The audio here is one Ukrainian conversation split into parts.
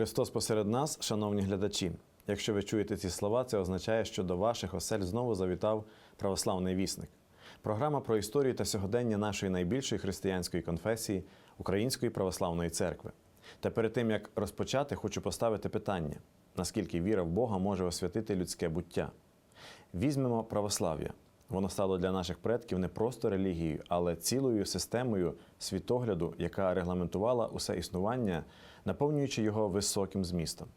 Христос посеред нас, шановні глядачі. Якщо ви чуєте ці слова, це означає, що до ваших осель знову завітав православний вісник. Програма про історію та сьогодення нашої найбільшої християнської конфесії Української православної церкви. Та перед тим як розпочати, хочу поставити питання: наскільки віра в Бога може освятити людське буття? Візьмемо православ'я. Воно стало для наших предків не просто релігією, але цілою системою світогляду, яка регламентувала усе існування, наповнюючи його високим змістом.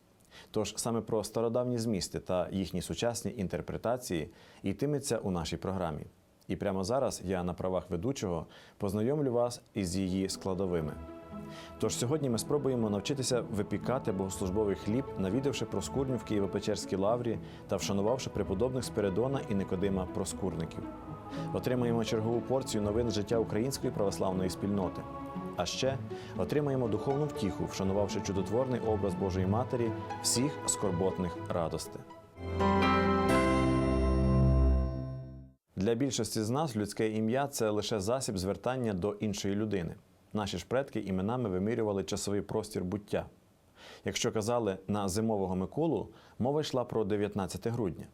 Тож саме про стародавні змісти та їхні сучасні інтерпретації йтиметься у нашій програмі. І прямо зараз я на правах ведучого познайомлю вас із її складовими. Тож сьогодні ми спробуємо навчитися випікати богослужбовий хліб, навідавши проскурню в Києво-Печерській лаврі та вшанувавши преподобних Спиридона і Никодима проскурників. Отримаємо чергову порцію новин життя української православної спільноти. А ще отримаємо духовну втіху, вшанувавши чудотворний образ Божої Матері всіх скорботних радостей. Для більшості з нас людське ім'я це лише засіб звертання до іншої людини. Наші ж предки іменами вимірювали часовий простір буття. Якщо казали на зимового Миколу, мова йшла про 19 грудня.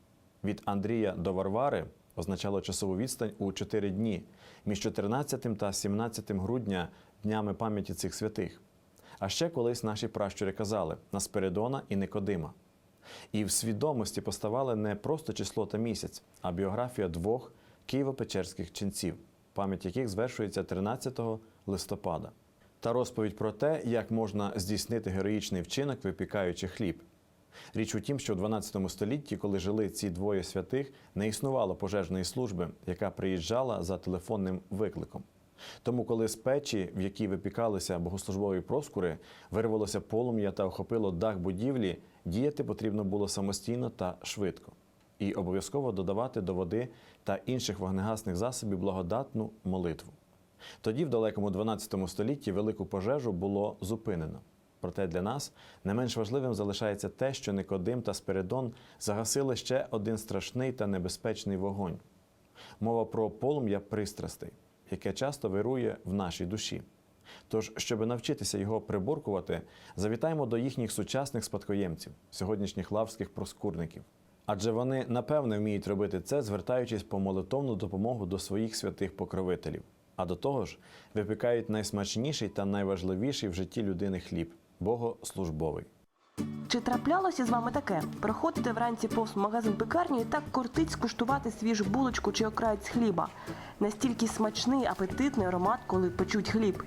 Від Андрія до Варвари означало часову відстань у 4 дні між 14 та 17 грудня днями пам'яті цих святих. А ще колись наші пращури казали на Спиридона і Никодима. І в свідомості поставали не просто число та місяць, а біографія двох києво-печерських ченців, пам'ять яких звершується 13 листопада, та розповідь про те, як можна здійснити героїчний вчинок, випікаючи хліб. Річ у тім, що в 12 столітті, коли жили ці двоє святих, не існувало пожежної служби, яка приїжджала за телефонним викликом. Тому, коли з печі, в якій випікалися богослужбові проскури, вирвалося полум'я та охопило дах будівлі, діяти потрібно було самостійно та швидко. І обов'язково додавати до води та інших вогнегасних засобів благодатну молитву. Тоді, в далекому 12 столітті, велику пожежу було зупинено. Проте для нас не менш важливим залишається те, що Никодим та Спиридон загасили ще один страшний та небезпечний вогонь. Мова про полум'я пристрастей, яке часто вирує в нашій душі. Тож, щоб навчитися його приборкувати, завітаємо до їхніх сучасних спадкоємців, сьогоднішніх лавських проскурників. Адже вони напевне вміють робити це, звертаючись по молитовну допомогу до своїх святих покровителів. А до того ж, випікають найсмачніший та найважливіший в житті людини хліб богослужбовий. Чи траплялося з вами таке? Проходите вранці повз магазин пекарні і так кортить скуштувати свіжу булочку чи окраєць хліба. Настільки смачний, апетитний аромат, коли печуть хліб.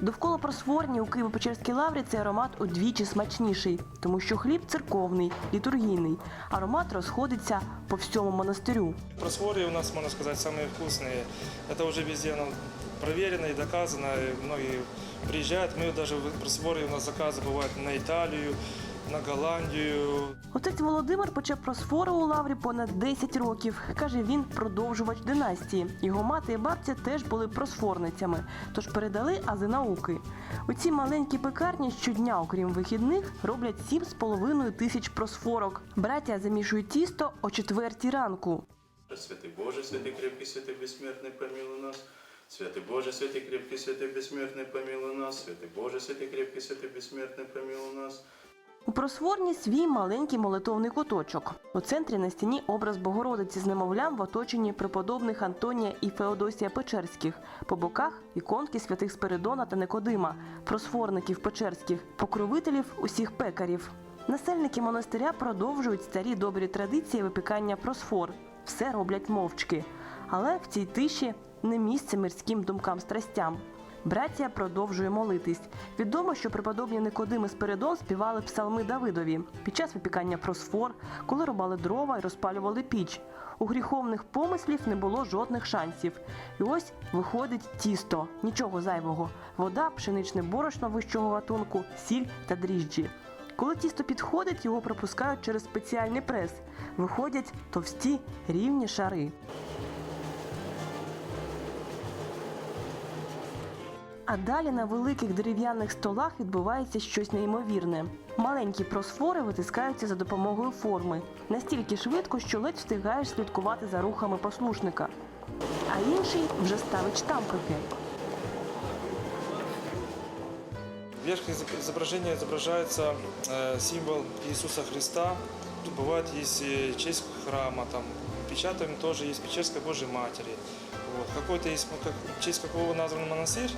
Довкола просворні у Києво-Печерській лаврі цей аромат удвічі смачніший, тому що хліб церковний, літургійний. Аромат розходиться по всьому монастирю. Просфоры у нас, можно сказать, самые вкусные. Это уже везде нам проверено и доказано. И многие приезжают. Мы даже в просфоры у нас заказы бывают на Италию, на Голландию. Отець Володимир пече просфори у лаврі понад 10 років. Каже, він продовжувач династії. Його мати і бабця теж були просфорницями, тож передали ази науки. У цій маленькій пекарні щодня, окрім вихідних, роблять 7,5 тисяч просфорок. Браття замішують тісто о четвертій ранку. Святый Боже, святый крепкий, святый бессмертный, помилуй нас. Святый Боже, святый крепкий, святый бессмертный, помилуй нас. Святый Боже, святый крепкий, святый бессмертный, помилуй нас. У просворні свій маленький молитовний куточок. У центрі на стіні образ Богородиці з немовлям в оточенні преподобних Антонія і Феодосія Печерських. По боках іконки святих Спиридона та Никодима, просфорників Печерських, покровителів усіх пекарів. Насельники монастиря продовжують старі добрі традиції випікання просфор. Все роблять мовчки. Але в цій тиші не місце мирським думкам страстям. Браття продовжує молитись. Відомо, що преподобні Никодим і Спиридон співали псалми Давидові під час випікання просфор, коли рубали дрова і розпалювали піч. У гріховних помислів не було жодних шансів. І ось виходить тісто, нічого зайвого: вода, пшеничне борошно вищого гатунку, сіль та дріжджі. Коли тісто підходить, його пропускають через спеціальний прес. Виходять товсті рівні шари. А далі на великих дерев'яних столах відбувається щось неймовірне. Маленькі просфори витискаються за допомогою форми настільки швидко, що ледь встигаєш слідкувати за рухами послушника. А інший вже ставить штампики. верх изоб- изображения изображается э, символ Иисуса Христа. Тут бывает есть э, честь храма, там печатаем тоже есть Печерской Божьей Матери. Вот. Какой-то есть, ну, как, в честь какого назван монастырь,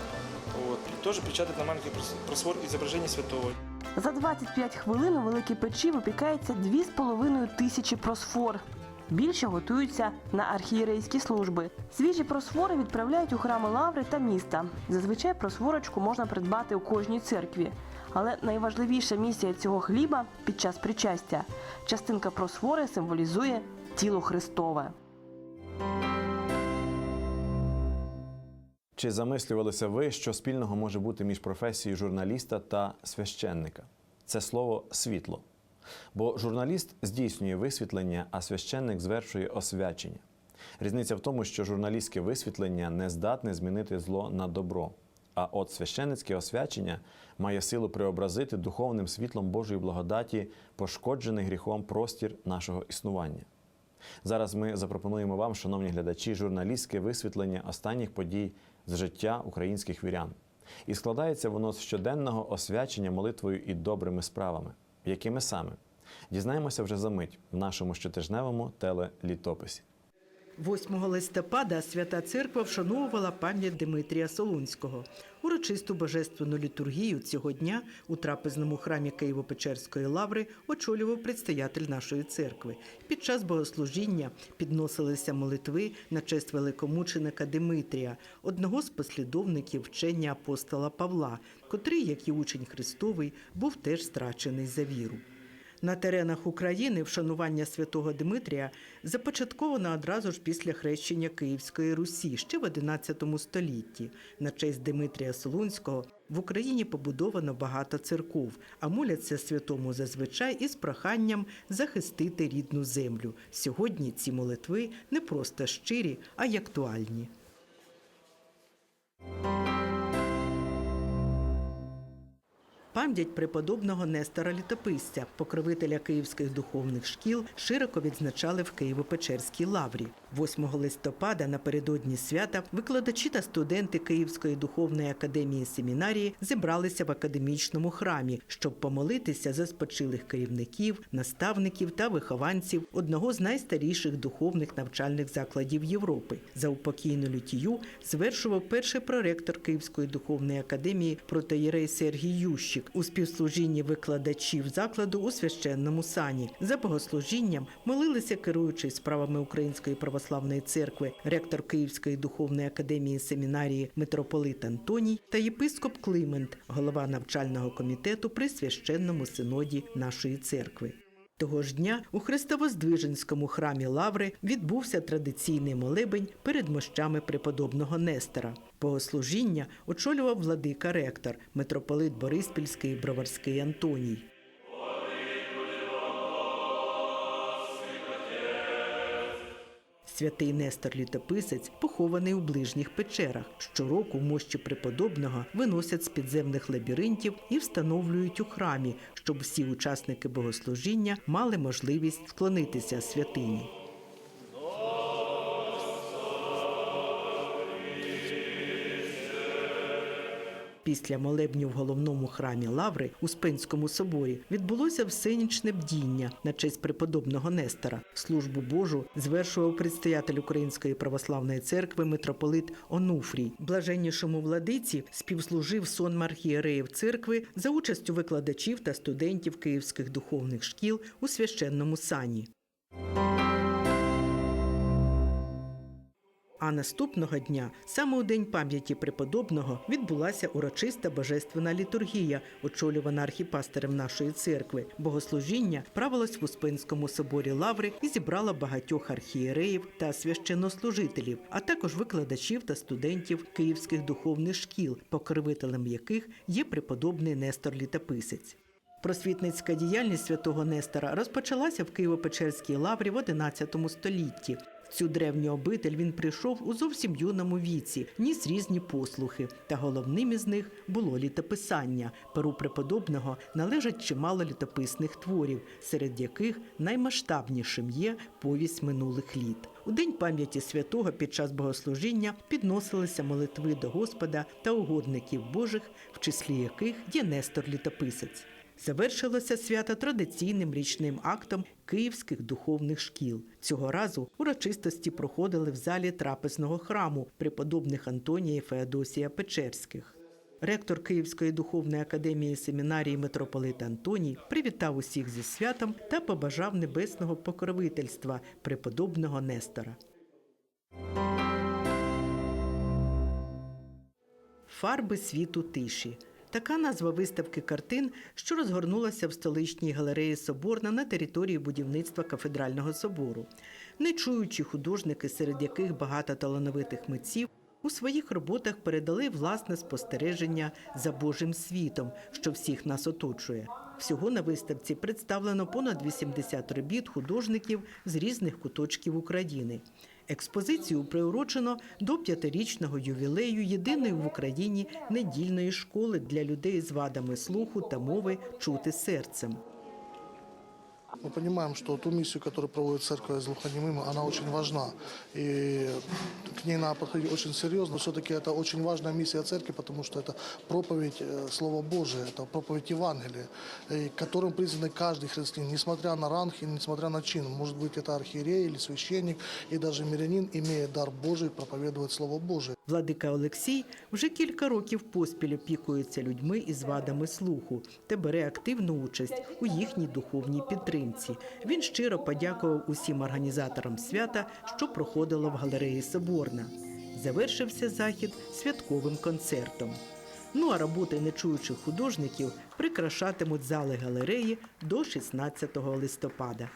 вот, тоже печатает на маленький прос- просвор изображения святого. За 25 хвилин у великій печі випікається 2,5 тисячі просфор. Більше готуються на архієрейські служби. Свіжі просфори відправляють у храми лаври та міста. Зазвичай просфорочку можна придбати у кожній церкві. Але найважливіша місія цього хліба під час причастя. Частинка просфори символізує тіло Христове. Чи замислювалися ви, що спільного може бути між професією журналіста та священника? Це слово світло. Бо журналіст здійснює висвітлення, а священник звершує освячення. Різниця в тому, що журналістське висвітлення не здатне змінити зло на добро. А от священницьке освячення має силу преобразити духовним світлом Божої благодаті пошкоджений гріхом простір нашого існування. Зараз ми запропонуємо вам, шановні глядачі, журналістське висвітлення останніх подій з життя українських вірян. І складається воно з щоденного освячення молитвою і добрими справами. Якими саме? Дізнаємося вже за мить в нашому щотижневому телелітописі. 8 листопада Свята Церква вшановувала пам'ять Димитрія Солунського. Урочисту божественну літургію цього дня у трапезному храмі Києво-Печерської лаври очолював предстоятель нашої церкви. Під час богослужіння підносилися молитви на честь великомученика Димитрія, одного з послідовників вчення апостола Павла, котрий, як і учень Христовий, був теж страчений за віру. На теренах України вшанування святого Димитрія започатковано одразу ж після хрещення Київської Русі ще в XI столітті. На честь Димитрія Солунського в Україні побудовано багато церков, а моляться святому зазвичай із проханням захистити рідну землю. Сьогодні ці молитви не просто щирі, а й актуальні. Пам'ять преподобного Нестора Літописця, покровителя київських духовних шкіл, широко відзначали в Києво-Печерській лаврі. 8 листопада напередодні свята викладачі та студенти Київської духовної академії семінарії зібралися в академічному храмі, щоб помолитися за спочилих керівників, наставників та вихованців одного з найстаріших духовних навчальних закладів Європи. За упокійну лютію звершував перший проректор Київської духовної академії протоєрей Сергій Ющик у співслужінні викладачів закладу у священному сані. За богослужінням молилися керуючий справами Української православної церкви, ректор Київської духовної академії семінарії митрополит Антоній та єпископ Климент, голова навчального комітету при священному синоді нашої церкви. Того ж дня у Христовоздвиженському храмі Лаври відбувся традиційний молебень перед мощами преподобного Нестора. Богослужіння очолював владика ректор, митрополит Бориспільський Броварський Антоній. Святий Нестор Літописець похований у ближніх печерах. Щороку мощі преподобного виносять з підземних лабіринтів і встановлюють у храмі, щоб всі учасники богослужіння мали можливість вклонитися святині. Після молебню в головному храмі Лаври у Спенському соборі відбулося всенічне бдіння на честь преподобного Нестора. Службу Божу звершував предстоятель Української православної церкви митрополит Онуфрій. Блаженнішому владиці співслужив сон архієреїв церкви за участю викладачів та студентів київських духовних шкіл у священному сані. А наступного дня, саме у день пам'яті преподобного, відбулася урочиста божественна літургія, очолювана архіпастерем нашої церкви. Богослужіння правилось в Успенському соборі Лаври і зібрала багатьох архієреїв та священнослужителів, а також викладачів та студентів київських духовних шкіл, покровителем яких є преподобний Нестор Літописець. Просвітницька діяльність святого Нестора розпочалася в Києво-Печерській лаврі в XI столітті. Цю древню обитель він прийшов у зовсім юному віці, ніс різні послухи, та головним із них було літописання. Перу преподобного належать чимало літописних творів, серед яких наймасштабнішим є повість минулих літ. У день пам'яті святого під час богослужіння підносилися молитви до Господа та угодників Божих, в числі яких є Нестор Літописець. Завершилося свято традиційним річним актом київських духовних шкіл. Цього разу урочистості проходили в залі трапезного храму преподобних Антонія і Феодосія Печерських. Ректор Київської духовної академії семінарії митрополит Антоній привітав усіх зі святом та побажав небесного покровительства преподобного Нестора. Фарби світу тиші. Така назва виставки картин, що розгорнулася в столичній галереї Соборна на території будівництва кафедрального собору. Нечуючі художники, серед яких багато талановитих митців, у своїх роботах передали власне спостереження за Божим світом, що всіх нас оточує. Всього на виставці представлено понад 80 робіт художників з різних куточків України. Експозицію приурочено до п'ятирічного ювілею єдиної в Україні недільної школи для людей з вадами слуху та мови чути серцем. Мы понимаем, что ту миссию, которую проводит церковь с глухонемыми, она очень важна. И к ней надо подходить очень серьезно. Все-таки это очень важная миссия церкви, потому что это проповедь э, Слова Божия, это проповедь Евангелия, и которым признан каждый христианин, несмотря на ранг и несмотря на чин. Может быть, это архиерей или священник, и даже мирянин, имея дар Божий, проповедует Слово Божие. Владика Олексій вже кілька років поспіль опікується людьми із вадами слуху та бере активну участь у їхній духовній підтримці. Він щиро подякував усім організаторам свята, що проходило в галереї Соборна. Завершився захід святковим концертом. Ну а роботи нечуючих художників прикрашатимуть зали галереї до 16 листопада.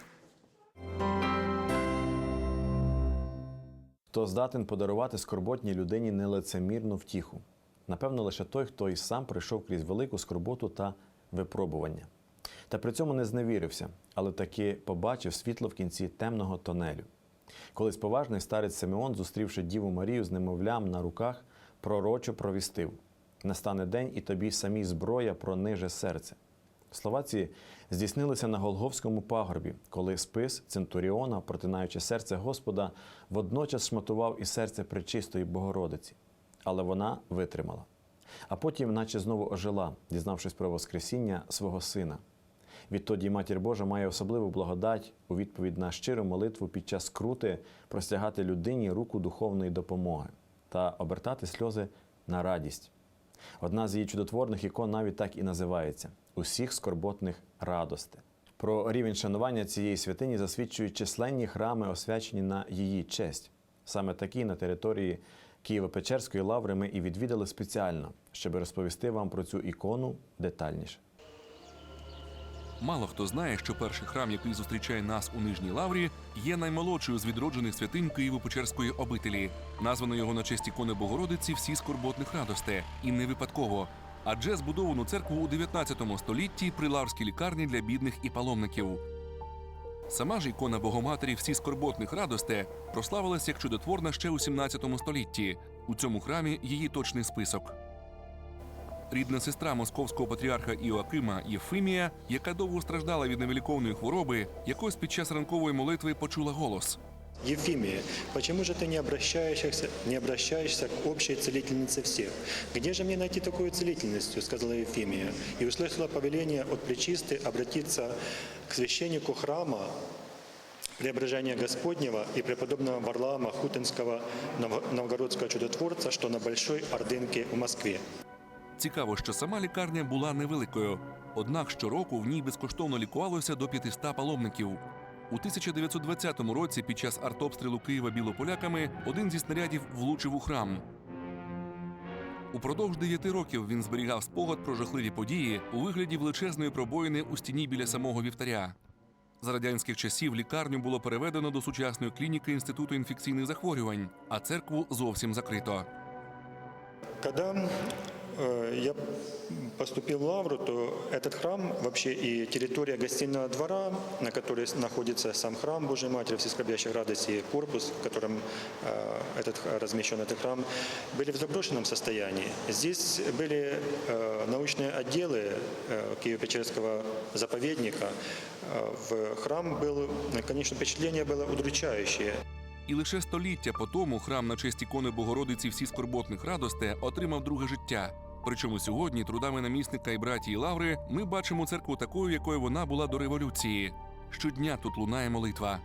Хто здатен подарувати скорботній людині нелицемірну втіху? Напевно, лише той, хто і сам пройшов крізь велику скорботу та випробування. Та при цьому не зневірився, але таки побачив світло в кінці темного тонелю. Колись поважний старець Симеон, зустрівши Діву Марію з немовлям на руках, пророчо провістив: настане день, і тобі самі зброя прониже серце. Слова ці здійснилися на Голговському пагорбі, коли спис Центуріона, протинаючи серце Господа, водночас шматував і серце пречистої Богородиці. Але вона витримала. А потім, наче знову ожила, дізнавшись про Воскресіння свого сина. Відтоді Матір Божа має особливу благодать у відповідь на щиру молитву під час крути простягати людині руку духовної допомоги та обертати сльози на радість. Одна з її чудотворних ікон навіть так і називається усіх скорботних радости. Про рівень шанування цієї святині засвідчують численні храми, освячені на її честь. Саме такі на території Києво-Печерської лаври ми і відвідали спеціально, щоб розповісти вам про цю ікону детальніше. Мало хто знає, що перший храм, який зустрічає нас у Нижній Лаврі, є наймолодшою з відроджених святинь Києво-Печерської обителі. Названо його на честь ікони Богородиці всі скорботних радосте. І не випадково. Адже збудовану церкву у 19 столітті при лаврській лікарні для бідних і паломників. Сама ж ікона Богоматері всі скорботних радосте прославилась як чудотворна ще у 17 столітті. У цьому храмі її точний список Рідна сестра московського патріарха Іоакима Єфимія, яка довго страждала від невеликовної хвороби, якось під час ранкової молитви почула голос. Ефимия, почему же ты не обращаешься, не обращаешься к общей целительнице всех? Где же мне найти такую целительницу, сказала Ефимия, и услышала повеление от Пречисты обратиться к священнику храма Преображения Господнего и преподобного Варлаама Хутинского Нов- новгородского чудотворца, что на Большой Ордынке в Москве. Цікаво, що сама лікарня була невеликою. Однак щороку в ній безкоштовно лікувалося до 500 паломників. У 1920 році під час артобстрілу Києва білополяками один зі снарядів влучив у храм. Упродовж дев'яти років він зберігав спогад про жахливі події у вигляді величезної пробоїни у стіні біля самого вівтаря. За радянських часів лікарню було переведено до сучасної клініки Інституту інфекційних захворювань, а церкву зовсім закрито. Э, я поступил в Лавру, то этот храм вообще и территория гостиного двора, на которой находится сам храм Божьей Матери Всескорбящих радости, и корпус, в котором э, этот, х- размещен этот храм, были в заброшенном состоянии. Здесь были э, научные отделы э, Киево-Печерского заповедника. Э, в храм был, э, конечно, впечатление было удручающее. І лише століття по тому храм на честь ікони Богородиці всі скорботних радосте отримав друге життя. Причому сьогодні трудами намісника і братії Лаври ми бачимо церкву такою, якою вона була до революції. Щодня тут лунає молитва.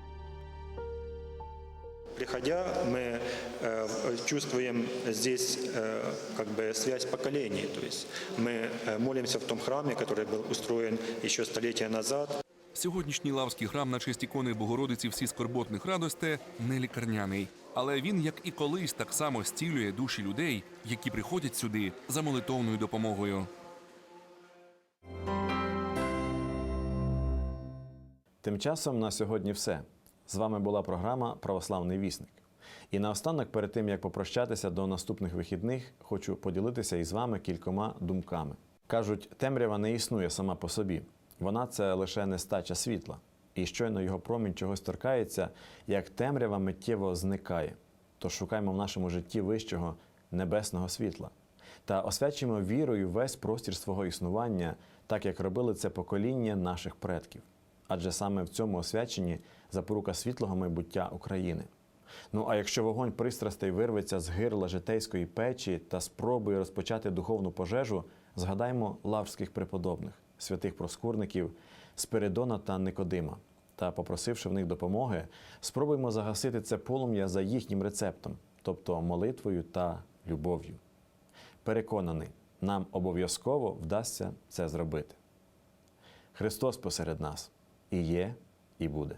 Приходя, мы э, чувствуем здесь э, как бы связь поколений. То есть мы э, молимся в том храме, который был устроен еще столетия назад. Сьогоднішній лавський храм на честь ікони Богородиці всі скорботних радосте не лікарняний. Але він, як і колись, так само стілює душі людей, які приходять сюди за молитовною допомогою. Тим часом на сьогодні все. З вами була програма Православний вісник. І наостанок, перед тим як попрощатися до наступних вихідних, хочу поділитися із вами кількома думками. Кажуть, темрява не існує сама по собі. Вона це лише нестача світла. І щойно його промінь чогось торкається, як темрява миттєво зникає. Тож шукаймо в нашому житті вищого небесного світла та освячимо вірою весь простір свого існування, так як робили це покоління наших предків. Адже саме в цьому освяченні запорука світлого майбуття України. Ну а якщо вогонь пристрастей вирветься з гирла житейської печі та спробує розпочати духовну пожежу, згадаймо лаврських преподобних, святих проскурників, Спиридона та Никодима. Та, попросивши в них допомоги, спробуємо загасити це полум'я за їхнім рецептом, тобто молитвою та любов'ю. Переконаний, нам обов'язково вдасться це зробити. Христос посеред нас і є, і буде.